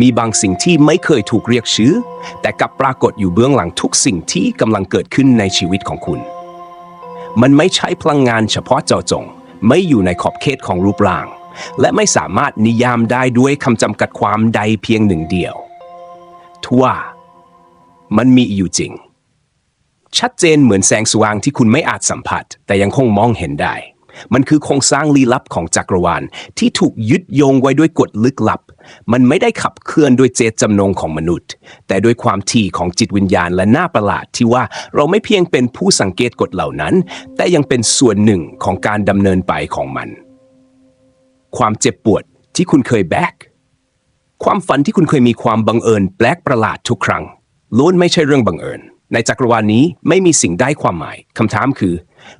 มีบางสิ่งที่ไม่เคยถูกเรียกชื่อ แต่กลับปรากฏอยู่เบื้องหลังทุกสิ่งที่กำลังเกิดขึ้นในชีวิตของคุณ มันไม่ใช่พลังงานเฉพาะเจาะจง ไม่อยู่ในขอบเขตของรูปร่าง และไม่สามารถนิยามได้ด้วยคำจำกัดความใดเพียงหนึ่งเดียว ทว่า มันมีอยู่จริง ชัดเจนเหมือนแสงสว่างที่คุณไม่อาจสัมผัส แต่ยังคงมองเห็นได้ มันคือโครงสร้างลี้ลับของจักรวาลที่ถูกยึดโยงไว้ด้วยกฎลึกลับ มันไม่ได้ขับเคลื่อนด้วยเจตจำนงของมนุษย์ แต่ด้วยความถี่ของจิตวิญญาณและหน่าประหลาดที่ว่าเราไม่เพียงเป็นผู้สังเกตกฎเหล่านั้น แต่ยังเป็นส่วนหนึ่งของการดำเนินไปของมัน ความเจ็บปวดที่คุณเคยแบกความฝันที่คุณเคยมีความบังเอิญแปลกประหลาดทุกครั้งล้วนไม่ใช่เรื่องบังเอิญ ในจักรวาลนี้ไม่มีสิ่งได้ความหมายคำถามคือ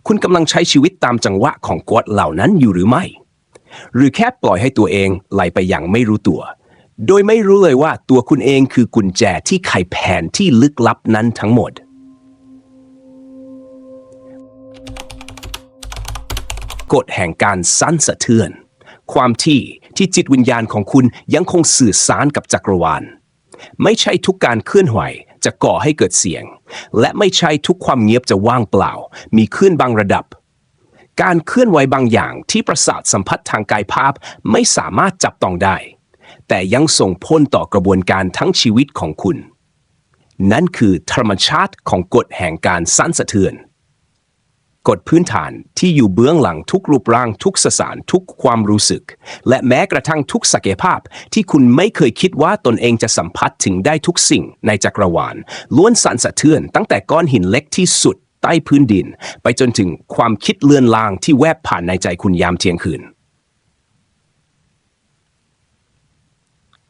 คุณกำลังใช้ชีวิตตามจังหวะของกฎเหล่านั้นอยู่หรือไม่ หรือแค่ปล่อยให้ตัวเองไหลไปอย่างไม่รู้ตัว โดยไม่รู้เลยว่าตัวคุณเองคือกุญแจที่ไขแผนที่ลึกลับนั้นทั้งหมดกฎแห่งการสั้นสะเทือน ความที่ที่จิตวิญญาณของคุณยังคงสื่อสารกับจักรวาล ไม่ใช่ทุกการเคลื่อนไหวจะก่อให้เกิดเสียง และไม่ใช่ทุกความเงียบจะว่างเปล่า มีคลื่นบางระดับ การเคลื่อนไหวบางอย่างที่ประสาทสัมผัสทางกายภาพไม่สามารถจับต้องได้ แต่ยังส่งผลต่อกระบวนการทั้งชีวิตของคุณ นั่นคือธรรมชาติของกฎแห่งการสั่นสะเทือน กฎพื้นฐานที่อยู่เบื้องหลังทุกรูปร่างทุกสสารทุกความรู้สึก และแม้กระทั่งทุกศักยภาพที่คุณไม่เคยคิดว่าตนเองจะสัมผัสถึงได้ทุกสิ่งในจักรวาลล้วนสั่นสะเทือนตั้งแต่ก้อนหินเล็กที่สุด ใต้พื้นดิน ไปจนถึงความคิดเลือนลางที่แวบผ่านในใจคุณยามเที่ยงคืน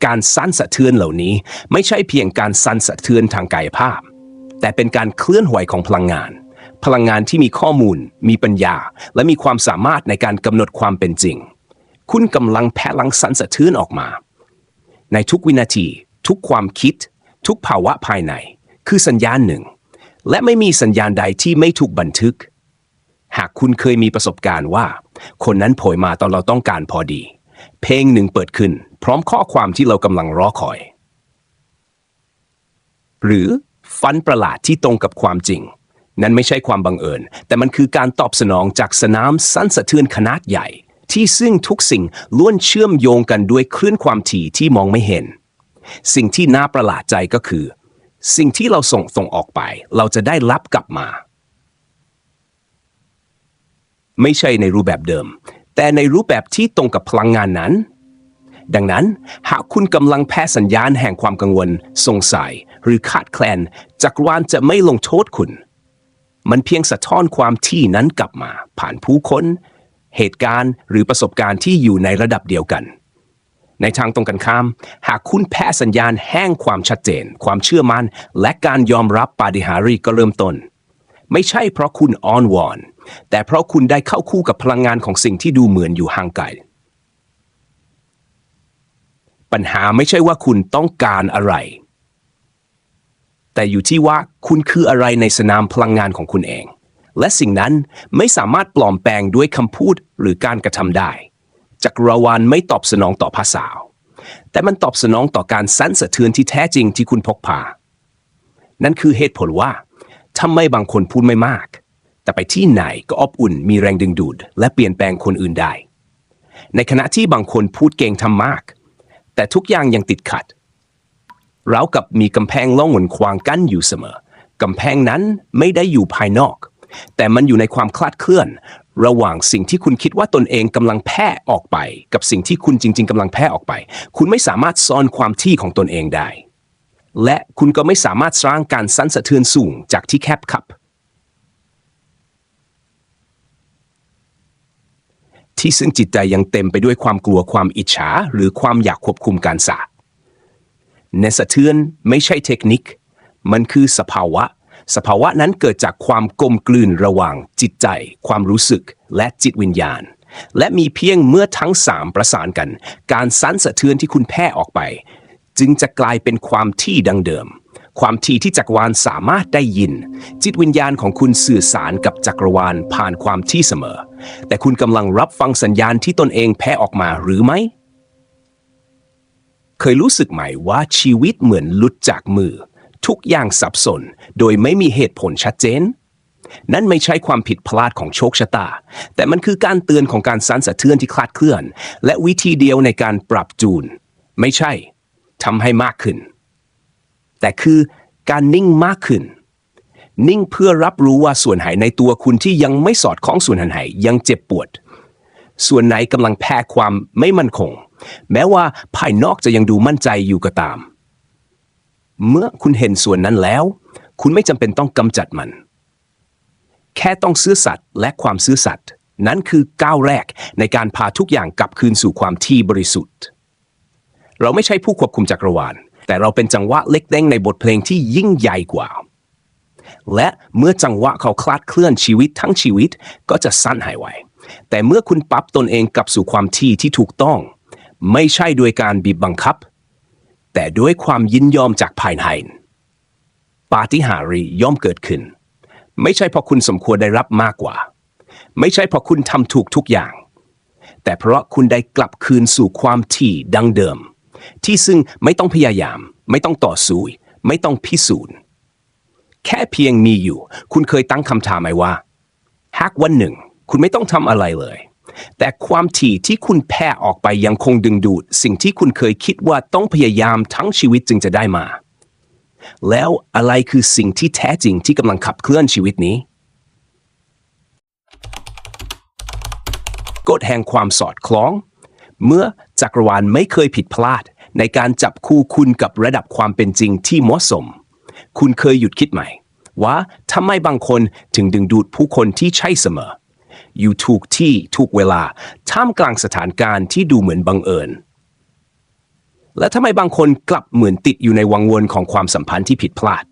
การสั่นสะเทือนเหล่านี้ไม่ใช่เพียงการสั่นสะเทือนทางกายภาพ แต่เป็นการเคลื่อนไหวของพลังงาน พลังงานที่มีข้อมูล มีปัญญา และมีความสามารถในการกำหนดความเป็นจริง คุณกำลังแผ่ลังสั่นสะเทือนออกมา ในทุกวินาที ทุกความคิด ทุกภาวะภายใน คือสัญญาณหนึ่ง และไม่มีสัญญาณใดที่ไม่ถูกบันทึก หากคุณเคยมีประสบการณ์ว่า คนนั้นโผยมาตอนเราต้องการพอดี เพลงหนึ่งเปิดขึ้น พร้อมข้อความที่เรากำลังรอคอย หรือฟันประหลาดที่ตรงกับความจริง นั้นไม่ใช่ความบังเอิญ แต่มันคือการตอบสนองจากสนามสั้นสะเทือนขนาดใหญ่ ที่ซึ่งทุกสิ่งล้วนเชื่อมโยงกันด้วยคลื่นความถี่ที่มองไม่เห็น สิ่งที่น่าประหลาดใจก็คือ สิ่งที่เราส่งส่งออกไป เราจะได้รับกลับมา ไม่ใช่ในรูปแบบเดิม แต่ในรูปแบบที่ตรงกับพลังงานนั้น ดังนั้นหากคุณกำลังแพ้สัญญาณแห่งความกังวล สงสัย หรือขาดแคลนจักรวาลจะไม่ลงโทษคุณ มันเพียงสะท้อนความที่นั้นกลับมา ผ่านผู้คน เหตุการณ์หรือประสบการณ์ที่อยู่ในระดับเดียวกัน ในทางตรงกันข้าม หากคุณแพ้สัญญาณแห่งความชัดเจน ความเชื่อมัน่น และการยอมรับปาฏิหาริย์ก็เริ่มต้น ไม่ใช่เพราะคุณอ้อนวอน แต่เพราะคุณได้เข้าคู่กับพลังงานของสิ่งที่ดูเหมือนอยู่ห่างไกล ปัญหาไม่ใช่ว่าคุณต้องการอะไร แต่อยู่ที่ว่าคุณคืออะไรในสนามพลังงานของคุณเอง และสิ่งนั้นไม่สามารถปลอมแปลงด้วยคำพูดหรือการกระทำได้ จักรวาลไม่ตอบสนองต่อภาษา แต่มันตอบสนองต่อการสั่นสะเทือนที่แท้จริงที่คุณพกพา นั่นคือเหตุผลว่าทำไมบางคนพูดไม่มาก แต่ไปที่ไหนก็อบอุ่นมีแรงดึงดูด และเปลี่ยนแปลงคนอื่นได้ ในขณะที่บางคนพูดเก่งทำมาก แต่ทุกอย่างยังติดขัดเรากับมีกำแพงล่องหนขวางกั้นอยู่เสมอกำแพงนั้นไม่ได้อยู่ภายนอก แต่มันอยู่ในความคลาดเคลื่อน ระหว่างสิ่งที่คุณคิดว่าตนเองกำลังแพร่ออกไป กับสิ่งที่คุณจริง ๆกำลังแพร่ออกไป คุณไม่สามารถซ่อนความที่ของตนเองได้ และคุณก็ไม่สามารถสร้างการสั่นสะเทือนสูงจากที่แคบขับ ที่ซึ่งจิตใจยังเต็มไปด้วยความกลัวความอิจฉา หรือความอยากควบคุมการสาในสะเทือนไม่ใช่เทคนิค มันคือสภาวะ สภาวะนั้นเกิดจากความกลมกลืนระหว่างจิตใจ ความรู้สึกและจิตวิญญาณ และมีเพียงเมื่อทั้งสามประสานกัน การสั่นสะเทือนที่คุณแพร่ออกไป จึงจะกลายเป็นความที่ดังเดิม ความที่ที่จักรวาลสามารถได้ยิน จิตวิญญาณของคุณสื่อสารกับจักรวาลผ่านความที่เสมอ แต่คุณกำลังรับฟังสัญญาณที่ตนเองแพ้ออกมาหรือไม่เคยรู้สึกไหมว่าชีวิตเหมือนลุดจากมือ ทุกอย่างสับสน โดยไม่มีเหตุผลชัดเจน นั่นไม่ใช่ความผิดพลาดของโชคชะตา แต่มันคือการเตือนของการสั่นสะเทือนที่คลาดเคลื่อน และวิธีเดียวในการปรับจูน ไม่ใช่ทำให้มากขึ้น แต่คือการนิ่งมากขึ้น นิ่งเพื่อรับรู้ว่าส่วนไหนในตัวคุณที่ยังไม่สอดคล้องส่วนไหนยังเจ็บปวด ส่วนไหนกำลังแพ้ความไม่มั่นคง แม้ว่าภายนอกจะยังดูมั่นใจอยู่ก็ตาม เมื่อคุณเห็นส่วนนั้นแล้ว คุณไม่จำเป็นต้องกำจัดมัน แค่ต้องซื่อสัตย์และความซื่อสัตย์นั้นคือก้าวแรกในการพาทุกอย่างกลับคืนสู่ความที่บริสุทธิ์ เราไม่ใช่ผู้ควบคุมจักรวาล แต่เราเป็นจังหวะเล็กเด้งในบทเพลงที่ยิ่งใหญ่กว่า และเมื่อจังหวะเขาคลาดเคลื่อนชีวิตทั้งชีวิตก็จะสั้นหายไวแต่เมื่อคุณปรับตนเองกลับสู่ความที่ที่ถูกต้อง ไม่ใช่ด้วยการบีบบังคับ แต่ด้วยความยินยอมจากภายในปาฏิหาริย์ย่อมเกิดขึ้น ไม่ใช่เพราะคุณสมควรได้รับมากกว่า ไม่ใช่เพราะคุณทำถูกทุกอย่าง แต่เพราะคุณได้กลับคืนสู่ความที่ดังเดิม ที่ซึ่งไม่ต้องพยายาม ไม่ต้องต่อสู้ไม่ต้องพิสูจน์ แค่เพียงมีอยู่ คุณเคยตั้งคำถามไหมว่า หากวันหนึ่ง คุณไม่ต้องทำอะไรเลย แต่ความถี่ที่คุณแผ่ออกไปยังคงดึงดูด สิ่งที่คุณเคยคิดว่าต้องพยายามทั้งชีวิตจึงจะได้มา แล้วอะไรคือสิ่งที่แท้จริงที่กำลังขับเคลื่อนชีวิตนี้กฎแห่งความสอดคล้อง เมื่อจักรวาลไม่เคยผิดพลาด ในการจับคู่คุณกับระดับความเป็นจริงที่เหมาะสม คุณเคยหยุดคิดไหมว่าทำไมบางคนถึงดึงดูดผู้คนที่ใช่เสมอ อยู่ถูกที่ถูกเวลาท่ามกลางสถานการณ์ที่ดูเหมือนบังเอิญ และทำไมบางคนกลับเหมือนติดอยู่ในวังวนของความสัมพันธ์ที่ผิดพลาด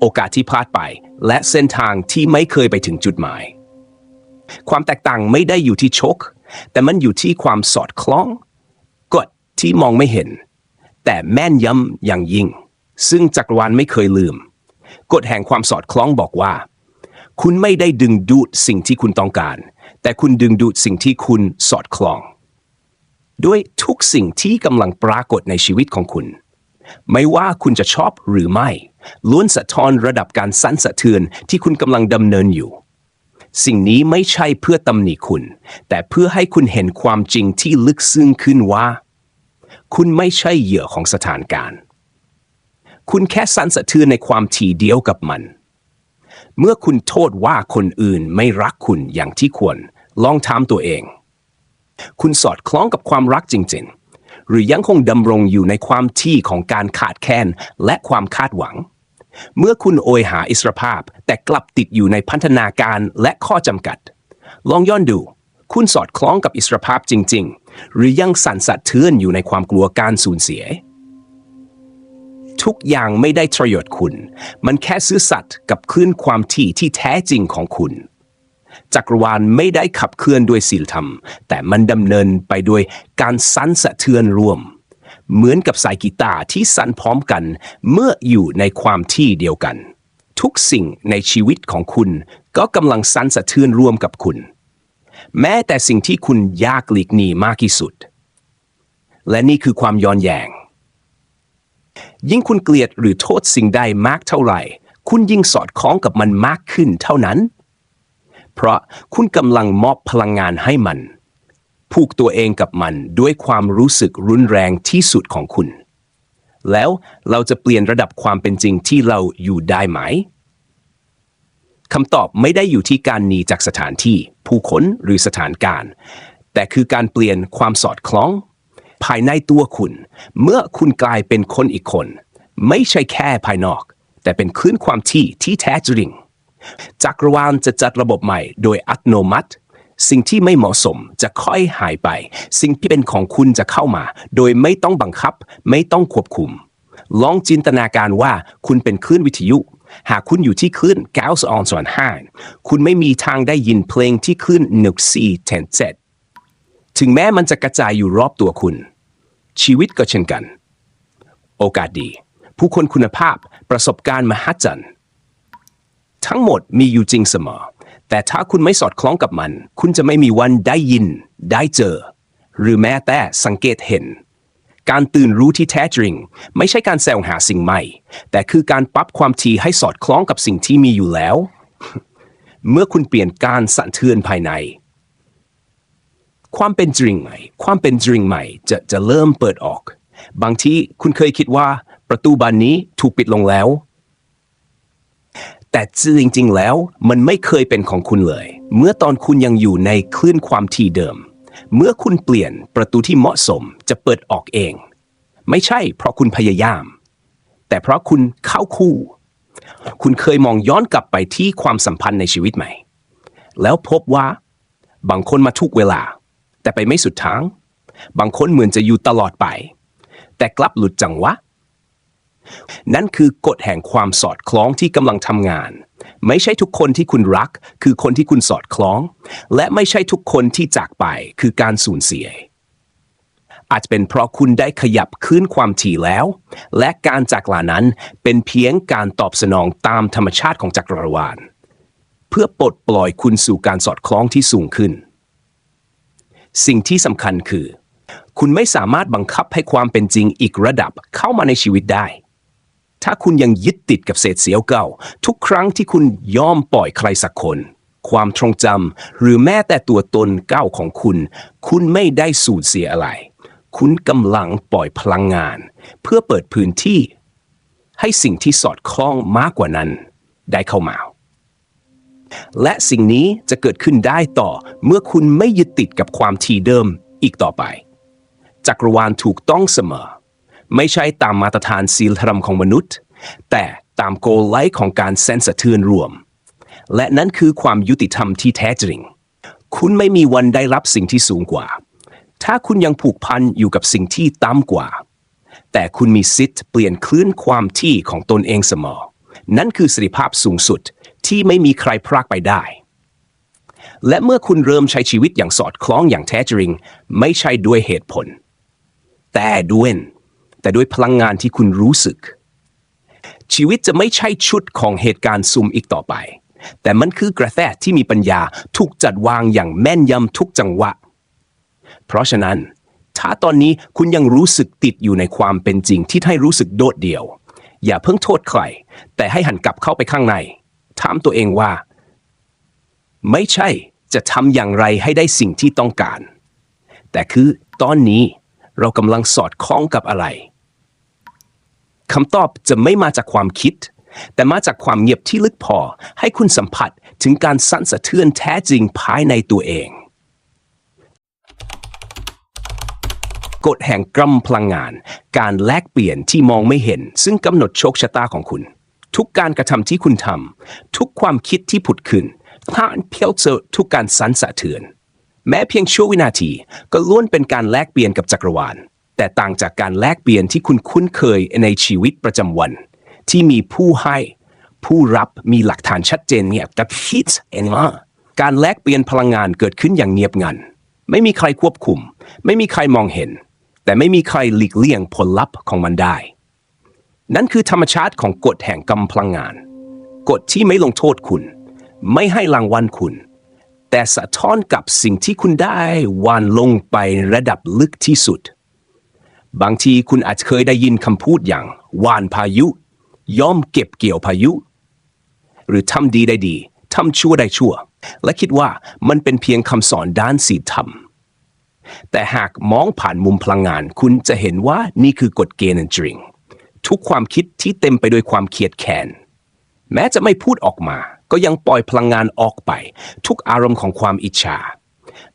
โอกาสที่พลาดไป และเส้นทางที่ไม่เคยไปถึงจุดหมาย ความแตกต่างไม่ได้อยู่ที่โชค แต่มันอยู่ที่ความสอดคล้องกฎที่มองไม่เห็น แต่แม่นยำอย่างยิ่ง ซึ่งจักรวาลไม่เคยลืมกฎแห่งความสอดคล้องบอกว่า คุณไม่ได้ดึงดูดสิ่งที่คุณต้องการ แต่คุณดึงดูดสิ่งที่คุณสอดคล้อง ด้วยทุกสิ่งที่กำลังปรากฏในชีวิตของคุณ ไม่ว่าคุณจะชอบหรือไม่ ล้วนสะท้อนระดับการสั่นสะเทือนที่คุณกำลังดำเนินอยู่ สิ่งนี้ไม่ใช่เพื่อตำหนิคุณ แต่เพื่อให้คุณเห็นความจริงที่ลึกซึ้งขึ้นว่า คุณไม่ใช่เหยื่อของสถานการณ์ คุณแค่สั่นสะเทือนในความถี่เดียวกับมัน เมื่อคุณโทษว่าคนอื่นไม่รักคุณอย่างที่ควร ลองถามตัวเอง คุณสอดคล้องกับความรักจริง ๆ หรือยังคงดำรงอยู่ในความที่ของการขาดแคลนและความคาดหวัง เมื่อคุณโอยหาอิสรภาพ แต่กลับติดอยู่ในพันธนาการและข้อจำกัด ลองย้อนดู คุณสอดคล้องกับอิสรภาพจริง ๆ หรือยังสั่นสะเทือนอยู่ในความกลัวการสูญเสีย ทุกอย่างไม่ได้ทระโยศคุณ มันแค่ซื่อสัตย์กับคลื่นความถี่ที่แท้จริงของคุณ จักรวาลไม่ได้ขับเคลื่อนด้วยศีลธรรม แต่มันดำเนินไปด้วยการสั่นสะเทือนร่วม เหมือนกับสายกีตาร์ที่สั่นพร้อมกัน เมื่ออยู่ในความที่เดียวกัน ทุกสิ่งในชีวิตของคุณก็กำลังสั่นสะเทือนร่วมกับคุณ แม้แต่สิ่งที่คุณยากหลีกหนีมากที่สุด และนี่คือความย้อนแยง ยิ่งคุณเกลียดหรือโทษสิ่งใดมากเท่าไหร่ คุณยิ่งสอดคล้องกับมันมากขึ้นเท่านั้น เพราะคุณกำลังมอบพลังงานให้มัน ผูกตัวเองกับมันด้วยความรู้สึกรุนแรงที่สุดของคุณ แล้วเราจะเปลี่ยนระดับความเป็นจริงที่เราอยู่ได้ไหมคำตอบไม่ได้อยู่ที่การหนีจากสถานที่ ผู้คนหรือสถานการณ์ แต่คือการเปลี่ยนความสอดคล้อง ภายในตัวคุณ เมื่อคุณกลายเป็นคนอีกคน ไม่ใช่แค่ภายนอก แต่เป็นคลื่นความที่ที่แท้จริง จักรวาลจะจัดระบบใหม่โดยอัตโนมัติ สิ่งที่ไม่เหมาะสมจะค่อยหายไป สิ่งที่เป็นของคุณจะเข้ามา โดยไม่ต้องบังคับ ไม่ต้องควบคุม ลองจินตนาการว่าคุณเป็นคลื่นวิทยุหากคุณอยู่ที่คลื่น9ออนส่วน5คุณไม่มีทางได้ยินเพลงที่คลื่น1 4 10 7ถึงแม้มันจะกระจายอยู่รอบตัวคุณ ชีวิตก็เช่นกัน โอกาสดี ผู้คนคุณภาพประสบการณ์มหัศจรรย์ทั้งหมดมีอยู่จริงเสมอ แต่ถ้าคุณไม่สอดคล้องกับมัน คุณจะไม่มีวันได้ยิน ได้เจอ หรือแม้แต่สังเกตเห็น การตื่นรู้ที่แท้จริง ไม่ใช่การแสวงหาสิ่งใหม่ แต่คือการปรับความถี่ให้สอดคล้องกับสิ่งที่มีอยู่แล้ว เมื่อคุณเปลี่ยนการสั่นเทือนภายใน ความเป็นจริงใหม่ ความเป็นจริงใหม่จะจะเริ่มเปิดออก บางทีคุณเคยคิดว่าประตูบานนี้ถูกปิดลงแล้ว แต่จริง ๆ แล้วมันไม่เคยเป็นของคุณเลย เมื่อตอนคุณยังอยู่ในคลื่นความถี่เดิม เมื่อคุณเปลี่ยนประตูที่เหมาะสมจะเปิดออกเอง ไม่ใช่เพราะคุณพยายาม แต่เพราะคุณเข้าคู่ คุณเคยมองย้อนกลับไปที่ความสัมพันธ์ในชีวิตใหม่ แล้วพบว่าบางคนมาทุกเวลา แต่ไปไม่สุดทาง บางคนเหมือนจะอยู่ตลอดไป แต่กลับหลุดจังหวะ นั่นคือกฎแห่งความสอดคล้องที่กำลังทำงาน ไม่ใช่ทุกคนที่คุณรัก คือคนที่คุณสอดคล้อง และไม่ใช่ทุกคนที่จากไปคือการสูญเสียอาจเป็นเพราะคุณได้ขยับขึ้นความถี่แล้ว และการจากลานั้นเป็นเพียงการตอบสนองตามธรรมชาติของจักรวาล เพื่อปลดปล่อยคุณสู่การสอดคล้องที่สูงขึ้น สิ่งที่สำคัญคือ คุณไม่สามารถบังคับให้ความเป็นจริงอีกระดับเข้ามาในชีวิตได้ ถ้าคุณยังยึดติดกับเศษเสี้ยวเก่า ทุกครั้งที่คุณยอมปล่อยใครสักคน ความทรงจำหรือแม้แต่ตัวตนเก่าของคุณ คุณไม่ได้สูญเสียอะไร คุณกำลังปล่อยพลังงาน เพื่อเปิดพื้นที่ ให้สิ่งที่สอดคล้องมากกว่านั้น ได้เข้ามา และสิ่งนี้จะเกิดขึ้นได้ต่อเมื่อคุณไม่ยึดติดกับความทีเดิมอีกต่อไป จักรวาลถูกต้องเสมอ ไม่ใช่ตามมาตรฐานศีลธรรมของมนุษย์ แต่ตามโกลไลท์ของการเส้นสะเทือนรวม และนั่นคือความยุติธรรมที่แท้จริง คุณไม่มีวันได้รับสิ่งที่สูงกว่า ถ้าคุณยังผูกพันอยู่กับสิ่งที่ต่ำกว่า แต่คุณมีสิทธิ์เปลี่ยนคลื่นความที่ของตนเองเสมอ นั่นคือสิริภาพสูงสุด ที่ไม่มีใครพรากไปได้ และเมื่อคุณเริ่มใช้ชีวิตอย่างสอดคล้องอย่างแท้จริง ไม่ใช่ด้วยเหตุผล แต่ด้วยแต่ด้วยพลังงานที่คุณรู้สึก ชีวิตจะไม่ใช่ชุดของเหตุการณ์ซุ่มอีกต่อไป แต่มันคือกระแสที่มีปัญญาถูกจัดวางอย่างแม่นยำทุกจังหวะ เพราะฉะนั้นถ้าตอนนี้คุณยังรู้สึกติดอยู่ในความเป็นจริงที่ให้รู้สึกโดดเดี่ยว อย่าเพิ่งโทษใคร แต่ให้หันกลับเข้าไปข้างใน ถามตัวเองว่า ไม่ใช่จะทำอย่างไรให้ได้สิ่งที่ต้องการ แต่คือตอนนี้เรากำลังสอดคล้องกับอะไรคำตอบจะไม่มาจากความคิด แต่มาจากความเงียบที่ลึกพอ ให้คุณสัมผัสถึงการสั่นสะเทือนแท้จริงภายในตัวเองกฎแห่งกรรมพลังงาน การแลกเปลี่ยนที่มองไม่เห็น ซึ่งกำหนดโชคชะตาของคุณ ทุกการกระทำที่คุณทำทุกความคิดที่ผุดขึ้นผ่านเพียวเจอทุกการสั่นสะเทือน แม้เพียงชั่ววินาทีก็ล้วนเป็นการแลกเปลี่ยนกับจักรวาล แต่ต่างจากการแลกเปลี่ยนที่คุณคุ้นเคยในชีวิตประจำวัน ที่มีผู้ให้ ผู้รับมีหลักฐานชัดเจนเนี่ยแต่คิดเองว่าการแลกเปลี่ยนพลังงานเกิดขึ้นอย่างเงียบงัน ไม่มีใครควบคุม ไม่มีใครมองเห็น แต่ไม่มีใครหลีกเลี่ยงผลลัพธ์ของมันได้ นั่นคือธรรมชาติของกฎแห่งกรรมพลังงาน กฎที่ไม่ลงโทษคุณ ไม่ให้รางวัลคุณ แต่สะท้อนกับสิ่งที่คุณได้วานลงไประดับลึกที่สุด บางทีคุณอาจเคยได้ยินคำพูดอย่างวานพายุ ย่อมเก็บเกี่ยวพายุ หรือทำดีได้ดีทำชั่วได้ชั่ว และคิดว่ามันเป็นเพียงคำสอนด้านศีลธรรม แต่หากมองผ่านมุมพลังงาน คุณจะเห็นว่านี่คือกฎเกณฑ์จริง ทุกความคิดที่เต็มไปด้วยความเคียดแค้นแม้จะไม่พูดออกมา ก็ยังปล่อยพลังงานออกไป ทุกอารมณ์ของความอิจฉา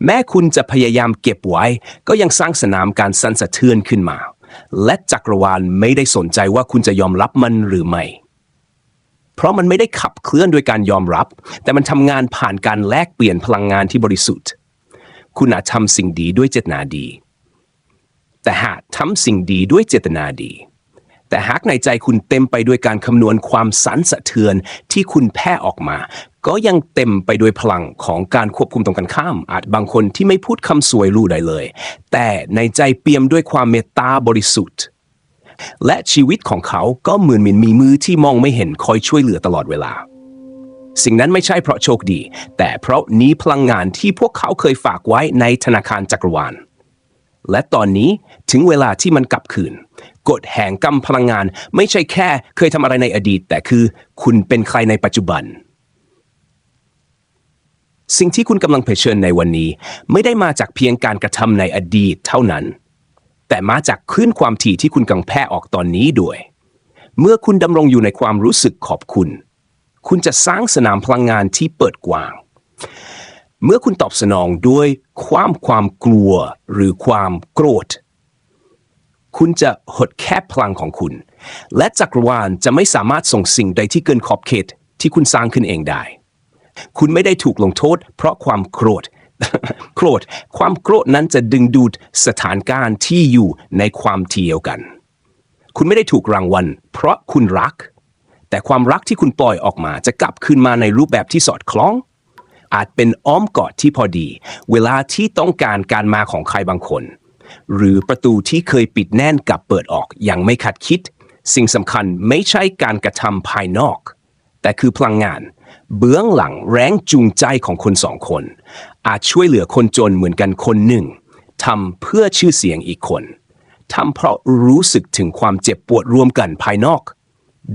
แม้คุณจะพยายามเก็บไว้ ก็ยังสร้างสนามการสั่นสะเทือนขึ้นมา และจักรวาลไม่ได้สนใจว่าคุณจะยอมรับมันหรือไม่ เพราะมันไม่ได้ขับเคลื่อนโดยการยอมรับ แต่มันทำงานผ่านการแลกเปลี่ยนพลังงานที่บริสุทธิ์ คุณอาจทำสิ่งดีด้วยเจตนาดี แต่หากทำสิ่งดีด้วยเจตนาดี แต่หากในใจคุณเต็มไปด้วยการคำนวณความสันสะเทือนที่คุณแพ้ออกมา ก็ยังเต็มไปด้วยพลังของการควบคุมตรงกันข้าม อาจบางคนที่ไม่พูดคำสวยรู้ได้เลย แต่ในใจเปี่ยมด้วยความเมตตาบริสุทธิ์ และชีวิตของเขาก็เหมือนมีมือที่มองไม่เห็นคอยช่วยเหลือตลอดเวลาสิ่งนั้นไม่ใช่เพราะโชคดี แต่เพราะนี้พลังงานที่พวกเขาเคยฝากไว้ในธนาคารจักรวาล และตอนนี้ถึงเวลาที่มันกลับคืน กฎแห่งกรรมพลังงาน ไม่ใช่แค่เคยทำอะไรในอดีต แต่คือคุณเป็นใครในปัจจุบัน สิ่งที่คุณกำลังเผชิญในวันนี้ ไม่ได้มาจากเพียงการกระทำในอดีตเท่านั้น แต่มาจากคลื่นความถี่ที่คุณกำลังแพร่ออกตอนนี้ด้วย เมื่อคุณดำรงอยู่ในความรู้สึกขอบคุณ คุณจะสร้างสนามพลังงานที่เปิดกว้างเมื่อคุณตอบสนองด้วยความความกลัวหรือความโกรธ คุณจะหดแคบพลังของคุณ และจักรวาลจะไม่สามารถส่งสิ่งใดที่เกินขอบเขตที่คุณสร้างขึ้นเองได้ คุณไม่ได้ถูกลงโทษ เพราะความโกรธ โกรธ ความโกรธนั้นจะดึงดูดสถานการณ์ที่อยู่ในความเทียวกัน คุณไม่ได้ถูกรางวัล เพราะคุณรัก แต่ความรักที่คุณปล่อยออกมาจะกลับคืนมาในรูปแบบที่สอดคล้อง อาจเป็นอ้อมกอดที่พอดี เวลาที่ต้องการการมาของใครบางคน หรือประตูที่เคยปิดแน่นกลับเปิดออกอย่างไม่คาดคิด สิ่งสำคัญไม่ใช่การกระทำภายนอก แต่คือพลังงาน เบื้องหลังแรงจูงใจของคนสองคน อาจช่วยเหลือคนจนเหมือนกันคนหนึ่งทำเพื่อชื่อเสียงอีกคนทำเพราะรู้สึกถึงความเจ็บปวดรวมกันภายนอก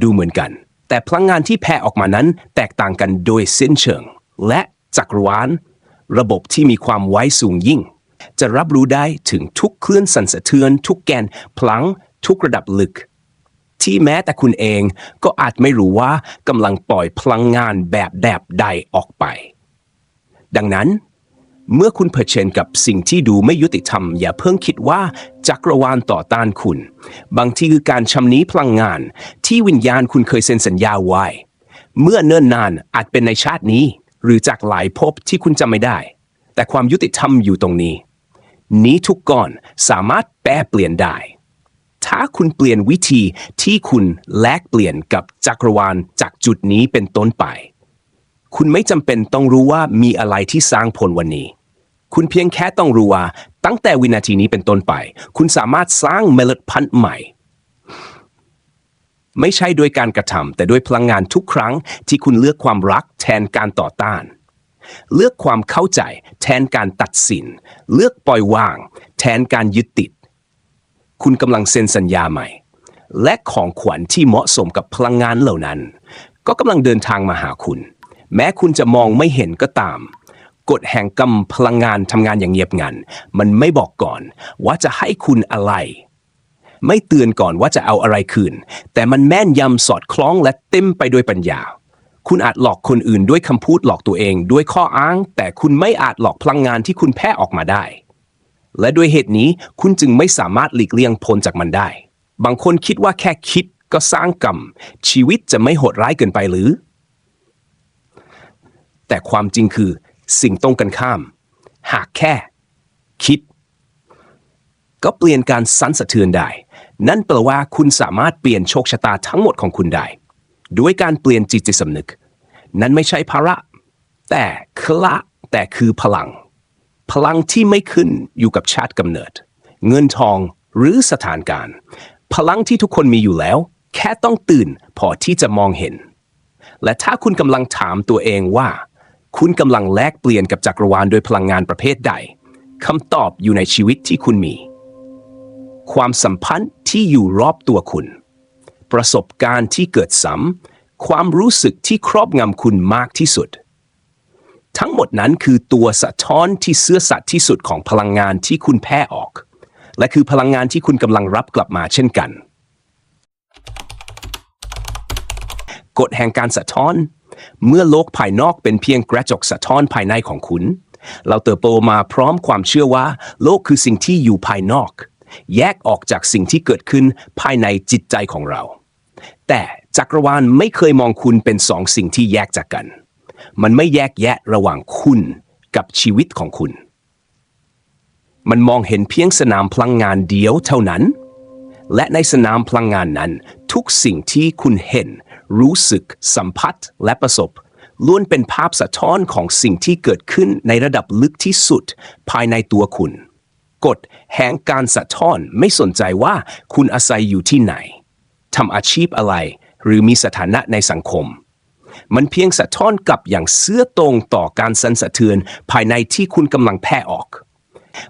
ดูเหมือนกัน แต่พลังงานที่แผ่ออกมานั้นแตกต่างกันโดยสิ้นเชิง และจักรวาลระบบที่มีความไว้สูงยิ่ง จะรับรู้ได้ถึงทุกคลื่นสั่นสะเทือน ทุกแกนพลัง ทุกระดับลึก ที่แม้แต่คุณเองก็อาจไม่รู้ว่ากำลังปล่อยพลังงานแบบแบบใดออกไป ดังนั้นเมื่อคุณเผชิญกับสิ่งที่ดูไม่ยุติธรรม อย่าเพิ่งคิดว่าจักรวาลต่อต้านคุณ บางทีคือการชำนี้พลังงาน ที่วิญญาณคุณเคยเซ็นสัญญาไว้ เมื่อเนิ่นนานอาจเป็นในชาตินี้ หรือจากหลายภพที่คุณจำไม่ได้ แต่ความยุติธรรมอยู่ตรงนี้ นี้ทุกก้อนสามารถแปรเปลี่ยนได้ ถ้าคุณเปลี่ยนวิธีที่คุณแลกเปลี่ยนกับจักรวาลจากจุดนี้เป็นต้นไป คุณไม่จำเป็นต้องรู้ว่ามีอะไรที่สร้างผลวันนี้ คุณเพียงแค่ต้องรู้ว่า ตั้งแต่วินาทีนี้เป็นต้นไป คุณสามารถสร้างเมล็ดพันธุ์ใหม่ไม่ใช่ด้วยการกระทำแต่ด้วยพลังงานทุกครั้งที่คุณเลือกความรักแทนการต่อต้าน เลือกความเข้าใจแทนการตัดสิน เลือกปล่อยวาง แทนการยึดติด คุณกำลังเซ็นสัญญาใหม่ และของขวัญที่เหมาะสมกับพลังงานเหล่านั้น ก็กำลังเดินทางมาหาคุณ แม้คุณจะมองไม่เห็นก็ตามกฎแห่งกรรมพลังงานทำงานอย่างเงียบงัน มันไม่บอกก่อนว่าจะให้คุณอะไร ไม่เตือนก่อนว่าจะเอาอะไรคืน แต่มันแม่นยำสอดคล้องและเต็มไปด้วยปัญญา คุณอาจหลอกคนอื่นด้วยคำพูดหลอกตัวเอง ด้วยข้ออ้าง แต่คุณไม่อาจหลอกพลังงานที่คุณแพ้ออกมาได้ และด้วยเหตุนี้คุณจึงไม่สามารถหลีกเลี่ยงพ้นจากมันได้ บางคนคิดว่าแค่คิดก็สร้างกรรม ชีวิตจะไม่โหดร้ายเกินไปหรือ แต่ความจริงคือสิ่งตรงกันข้าม หากแค่ คิด ก็เปลี่ยนการสั่นสะเทือนได้ นั่นแปลว่าคุณสามารถเปลี่ยนโชคชะตาทั้งหมดของคุณได้ ด้วยการเปลี่ยนจิตใจสำนึก นั่นไม่ใช่ภาระ แต่คละแต่คือพลัง พลังที่ไม่ขึ้นอยู่กับชาติกำเนิด เงินทองหรือสถานการณ์ พลังที่ทุกคนมีอยู่แล้ว แค่ต้องตื่นพอที่จะมองเห็น และถ้าคุณกำลังถามตัวเองว่า คุณกำลังแลกเปลี่ยนกับจักรวาลโดยพลังงานประเภทใดคำตอบอยู่ในชีวิตที่คุณมี ความสัมพันธ์ที่อยู่รอบตัวคุณ ประสบการณ์ที่เกิดซ้ำความรู้สึกที่ครอบงำคุณมากที่สุด ทั้งหมดนั้นคือตัวสะท้อนที่เสื้อสัตย์ที่สุดของพลังงานที่คุณแพ้ออก และคือพลังงานที่คุณกำลังรับกลับมาเช่นกันกฎแห่งการสะท้อน เมื่อโลกภายนอกเป็นเพียงกระจกสะท้อนภายในของคุณ เราเติบโตมาพร้อมความเชื่อว่า โลกคือสิ่งที่อยู่ภายนอก แยกออกจากสิ่งที่เกิดขึ้นภายในจิตใจของเรา แต่จักรวาลไม่เคยมองคุณเป็นสองสิ่งที่แยกจากกัน มันไม่แยกแยะระหว่างคุณกับชีวิตของคุณ มันมองเห็นเพียงสนามพลังงานเดียวเท่านั้น และในสนามพลังงานนั้น ทุกสิ่งที่คุณเห็น รู้สึก สัมผัสและประสบล้วนเป็นภาพสะท้อนของสิ่งที่เกิดขึ้นในระดับลึกที่สุดภายในตัวคุณ กฎแห่งการสะท้อนไม่สนใจว่าคุณอาศัยอยู่ที่ไหนทำอาชีพอะไร หรือมีสถานะในสังคม มันเพียงสะท้อนกลับอย่างเสื้อตรงต่อการสั่นสะเทือนภายในที่คุณกำลังแพ้ออก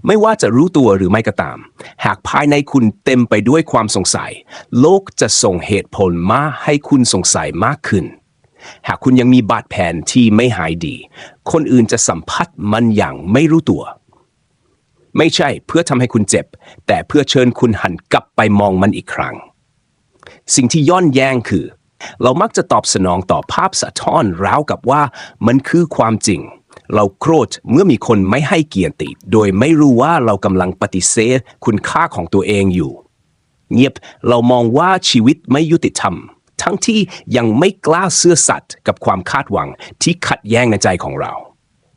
ไม่ว่าจะรู้ตัวหรือไม่ก็ตาม หากภายในคุณเต็มไปด้วยความสงสัย โลกจะส่งเหตุผลมาให้คุณสงสัยมากขึ้นหากคุณยังมีบาดแผลที่ไม่หายดี คนอื่นจะสัมผัสมันอย่างไม่รู้ตัว ไม่ใช่เพื่อทำให้คุณเจ็บ แต่เพื่อเชิญคุณหันกลับไปมองมันอีกครั้ง สิ่งที่ย้อนแย้งคือ เรามักจะตอบสนองต่อภาพสะท้อนราวกับว่ามันคือความจริง เราโกรธเมื่อมีคนไม่ให้เกียรติ โดยไม่รู้ว่าเรากำลังปฏิเสธคุณค่าของตัวเองอยู่ เงียบเรามองว่าชีวิตไม่ยุติธรรม ทั้งที่ยังไม่กล้าเสื้อสัตย์กับความคาดหวังที่ขัดแย้งในใจของเรา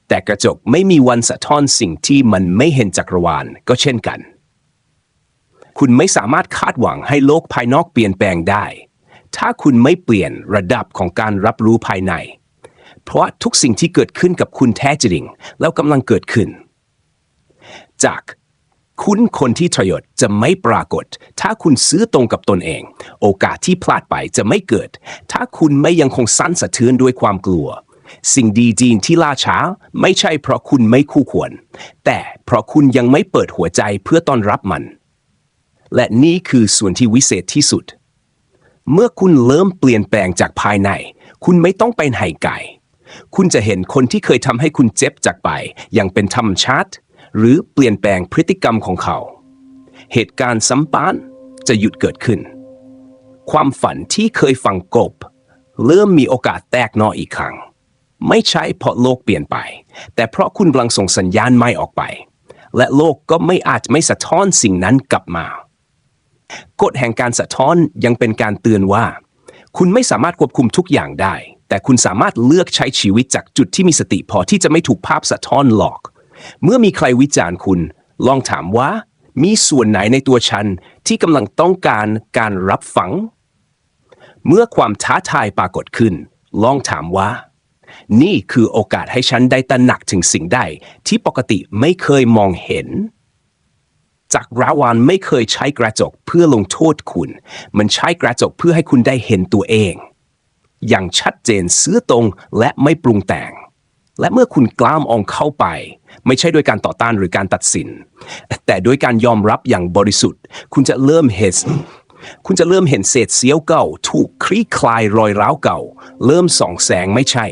แต่กระจกไม่มีวันสะท้อนสิ่งที่มันไม่เห็นจักรวาลก็เช่นกัน คุณไม่สามารถคาดหวังให้โลกภายนอกเปลี่ยนแปลงได้ ถ้าคุณไม่เปลี่ยนระดับของการรับรู้ภายใน เพราะทุกสิ่งที่เกิดขึ้นกับคุณแท้จริง แล้วกำลังเกิดขึ้น จากคุณคนที่ทยศจะไม่ปรากฏ ถ้าคุณซื้อตรงกับตนเอง โอกาสที่พลาดไปจะไม่เกิด ถ้าคุณไม่ยังคงสั้นสะเทือนด้วยความกลัว สิ่งดีจีนที่ล่าช้า ไม่ใช่เพราะคุณไม่คู่ควร แต่เพราะคุณยังไม่เปิดหัวใจเพื่อต้อนรับมัน และนี่คือส่วนที่วิเศษที่สุด เมื่อคุณเริ่มเปลี่ยนแปลงจากภายใน คุณไม่ต้องไปไหนไกลคุณจะเห็นคนที่เคยทำให้คุณเจ็บจากไป อย่างเป็นธรรมชาติ หรือเปลี่ยนแปลงพฤติกรรมของเขา เหตุการณ์ซ้ำปานจะหยุดเกิดขึ้น ความฝันที่เคยฝังกบ เริ่มมีโอกาสแตกนออีกครั้ง ไม่ใช่เพราะโลกเปลี่ยนไป แต่เพราะคุณกำลังส่งสัญญาณไม่ออกไป และโลกก็ไม่อาจไม่สะท้อนสิ่งนั้นกลับมากฎแห่งการสะท้อนยังเป็นการเตือนว่า คุณไม่สามารถควบคุมทุกอย่างได้ แต่คุณสามารถเลือกใช้ชีวิตจากจุดที่มีสติพอที่จะไม่ถูกภาพสะท้อนหลอก เมื่อมีใครวิจารณ์คุณ ลองถามว่า มีส่วนไหนในตัวฉันที่กำลังต้องการการรับฟัง เมื่อความท้าทายปรากฏขึ้น ลองถามว่า นี่คือโอกาสให้ฉันได้ตระหนักถึงสิ่งใด ที่ปกติไม่เคยมองเห็น จากราวานไม่เคยใช้กระจกเพื่อลงโทษคุณ มันใช้กระจกเพื่อให้คุณได้เห็นตัวเอง อย่างชัดเจนซื่อตรงและไม่ปรุงแต่ง และเมื่อคุณกล้ามองเข้าไป ไม่ใช่ด้วยการต่อต้านหรือการตัดสิน แต่ด้วยการยอมรับอย่างบริสุทธิ์ คุณจะเริ่มเห็นคุณจะเริ่มเห็นเศษเสี้ยวเก่า ถูกคลี่คลายรอยร้าวเก่า เริ่มส่องแสงไม่ใช่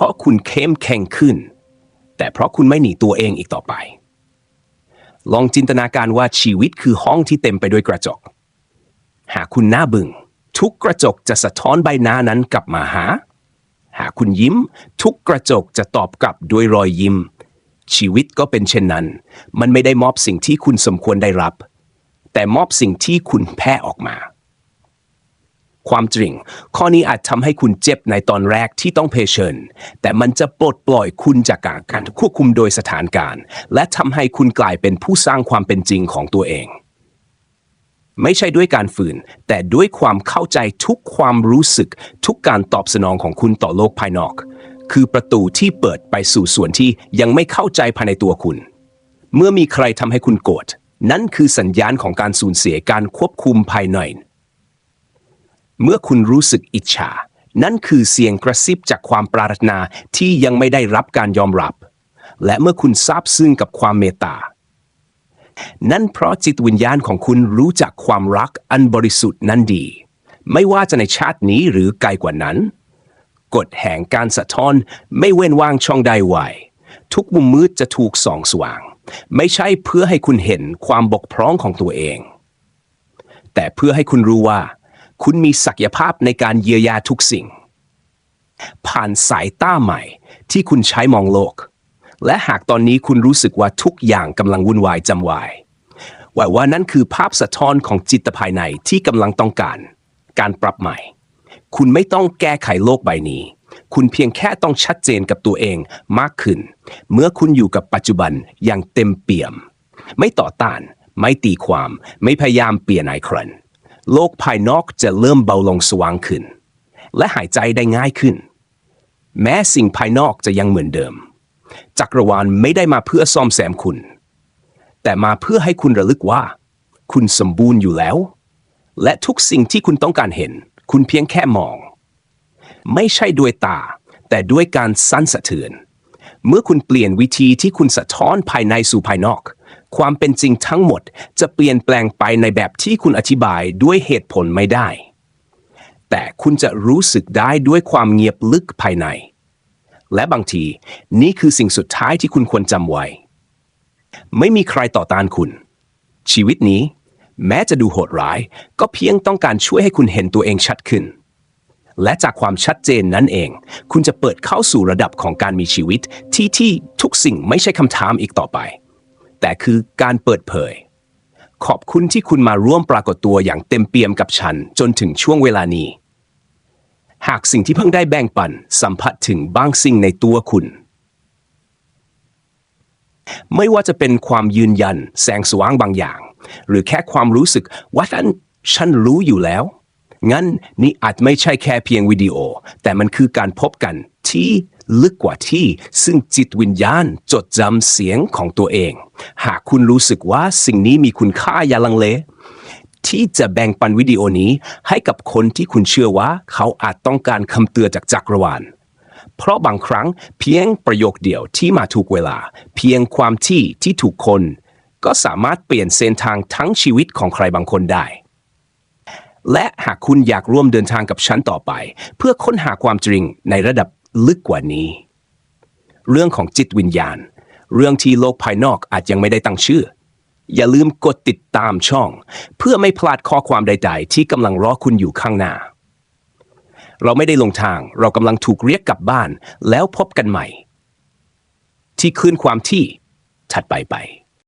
ราะคุณเข้มแข็งขึ้น แต่เพราะคุณไม่หนีตัวเองอีกต่อไป ลองจินตนาการว่าชีวิตคือห้องที่เต็มไปด้วยกระจก หากคุณหน้าบึง้งทุกกระจกจะสะท้อนใบหน้านั้นกลับมาหา หากคุณยิ้ม ทุกกระจกจะตอบกลับด้วยรอยยิ้ม ชีวิตก็เป็นเช่นนั้น มันไม่ได้มอบสิ่งที่คุณสมควรได้รับ แต่มอบสิ่งที่คุณแพ้ออกมา ความจริง ข้อนี้อาจทำให้คุณเจ็บในตอนแรกที่ต้องเผชิญ แต่มันจะปลดปล่อยคุณจากการควบคุมโดยสถานการณ์ และทำให้คุณกลายเป็นผู้สร้างความเป็นจริงของตัวเอง ไม่ใช่ด้วยการฝืน แต่ด้วยความเข้าใจทุกความรู้สึก ทุกการตอบสนองของคุณต่อโลกภายนอก คือประตูที่เปิดไปสู่ส่วนที่ยังไม่เข้าใจภายในตัวคุณ เมื่อมีใครทำให้คุณโกรธนั่นคือสัญญาณของการสูญเสียการควบคุมภายใน เมื่อคุณรู้สึกอิจฉา นั่นคือเสียงกระซิบจากความปรารถนาที่ยังไม่ได้รับการยอมรับ และเมื่อคุณซาบซึ้งกับความเมตตา นั่นเพราะจิตวิญญาณของคุณรู้จักความรักอันบริสุทธิ์นั้นดี ไม่ว่าจะในชาตินี้หรือไกลกว่านั้น กฎแห่งการสะท้อนไม่เว้นว่างช่องใดไว้ทุกมุมมืดจะถูกส่องสว่าง ไม่ใช่เพื่อให้คุณเห็นความบกพร่องของตัวเอง แต่เพื่อให้คุณรู้ว่า คุณมีศักยภาพในการเยียวยาทุกสิ่ง ผ่านสายตาใหม่ที่คุณใช้มองโลก และหากตอนนี้คุณรู้สึกว่าทุกอย่างกำลังวุ่นวายจำวายว่าว่านั่นคือภาพสะท้อนของจิตภายในที่กำลังต้องการ การปรับใหม่ คุณไม่ต้องแก้ไขโลกใบนี้ คุณเพียงแค่ต้องชัดเจนกับตัวเองมากขึ้น เมื่อคุณอยู่กับปัจจุบันอย่างเต็มเปี่ยม ไม่ต่อต้าน ไม่ตีความ ไม่พยายามเปลี่ยนไอครัน โลกภายนอกจะเริ่มเบาลงสว่างขึ้น และหายใจได้ง่ายขึ้น แม้สิ่งภายนอกจะยังเหมือนเดิม จักรวาลไม่ได้มาเพื่อซ่อมแซมคุณ แต่มาเพื่อให้คุณระลึกว่า คุณสมบูรณ์อยู่แล้ว และทุกสิ่งที่คุณต้องการเห็น คุณเพียงแค่มอง ไม่ใช่ด้วยตา แต่ด้วยการสั้นสะเทือน เมื่อคุณเปลี่ยนวิธีที่คุณสะท้อนภายในสู่ภายนอก ความเป็นจริงทั้งหมดจะเปลี่ยนแปลงไปในแบบที่คุณอธิบายด้วยเหตุผลไม่ได้ แต่คุณจะรู้สึกได้ด้วยความเงียบลึกภายใน และบางทีนี่คือสิ่งสุดท้ายที่คุณควรจำไว้ ไม่มีใครต่อต้านคุณ ชีวิตนี้ แม้จะดูโหดร้าย ก็เพียงต้องการช่วยให้คุณเห็นตัวเองชัดขึ้นและจากความชัดเจนนั้นเอง คุณจะเปิดเข้าสู่ระดับของการมีชีวิตที่ที่ทุกสิ่งไม่ใช่คำถามอีกต่อไป แต่คือการเปิดเผย ขอบคุณที่คุณมาร่วมปรากฏตัวอย่างเต็มเปี่ยมกับฉันจนถึงช่วงเวลานี้ หากสิ่งที่เพิ่งได้แบ่งปัน สัมผัสถึงบางสิ่งในตัวคุณ ไม่ว่าจะเป็นความยืนยัน แสงสว่างบางอย่าง หรือแค่ความรู้สึกว่าฉันฉันรู้อยู่แล้ว งั้นนี่อาจไม่ใช่แค่เพียงวิดีโอ แต่มันคือการพบกันที่ลึกกว่าที่ซึ่งจิตวิญญาณจดจำเสียงของตัวเอง หากคุณรู้สึกว่าสิ่งนี้มีคุณค่าอย่าลังเล ที่จะแบ่งปันวิดีโอนี้ให้กับคนที่คุณเชื่อว่า เขาอาจต้องการคำเตือนจากจักรวาลเพราะบางครั้งเพียงประโยคเดียวที่มาถูกเวลา เพียงความที่ที่ถูกคน ก็สามารถเปลี่ยนเส้นทางทั้งชีวิตของใครบางคนได้ และหากคุณอยากร่วมเดินทางกับฉันต่อไป เพื่อค้นหาความจริงในระดับ ลึกกว่านี้ เรื่องของจิตวิญญาณ เรื่องที่โลกภายนอกอาจยังไม่ได้ตั้งชื่อ อย่าลืมกดติดตามช่อง เพื่อไม่พลาดข้อความใด ๆ ที่กำลังรอคุณอยู่ข้างหน้า เราไม่ได้ลงทาง เรากำลังถูกเรียกกลับบ้าน แล้วพบกันใหม่ ที่คืนความที่ถัดไปไป